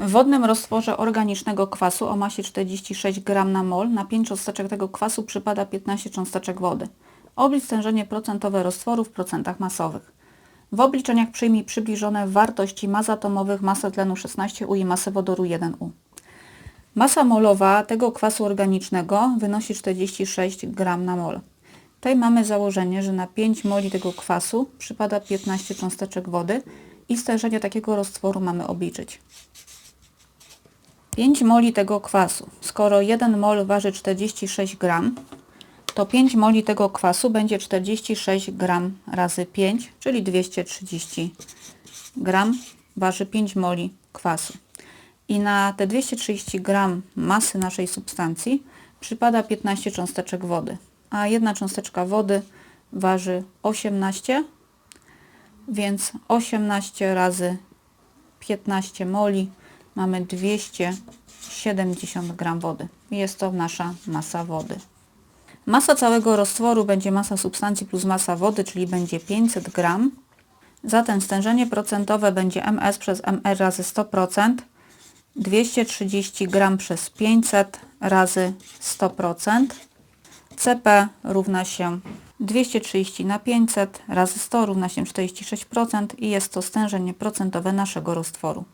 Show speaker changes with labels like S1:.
S1: W wodnym roztworze organicznego kwasu o masie 46 g na mol na 5 cząsteczek tego kwasu przypada 15 cząsteczek wody. Oblicz stężenie procentowe roztworu w procentach masowych. W obliczeniach przyjmij przybliżone wartości mas atomowych masy tlenu 16U i masy wodoru 1U. Masa molowa tego kwasu organicznego wynosi 46 g na mol. Tutaj mamy założenie, że na 5 moli tego kwasu przypada 15 cząsteczek wody i stężenie takiego roztworu mamy obliczyć. 5 moli tego kwasu. Skoro 1 mol waży 46 gram, to 5 moli tego kwasu będzie 46 gram razy 5, czyli 230 gram waży 5 moli kwasu. I na te 230 gram masy naszej substancji przypada 15 cząsteczek wody, a jedna cząsteczka wody waży 18, więc 18 razy 15 moli mamy 270 gram wody. Jest to nasza masa wody. Masa całego roztworu będzie masa substancji plus masa wody, czyli będzie 500 gram. Zatem stężenie procentowe będzie ms przez mr razy 100%, 230 gram przez 500 razy 100%. CP równa się 230 na 500 razy 100 równa się 46% i jest to stężenie procentowe naszego roztworu.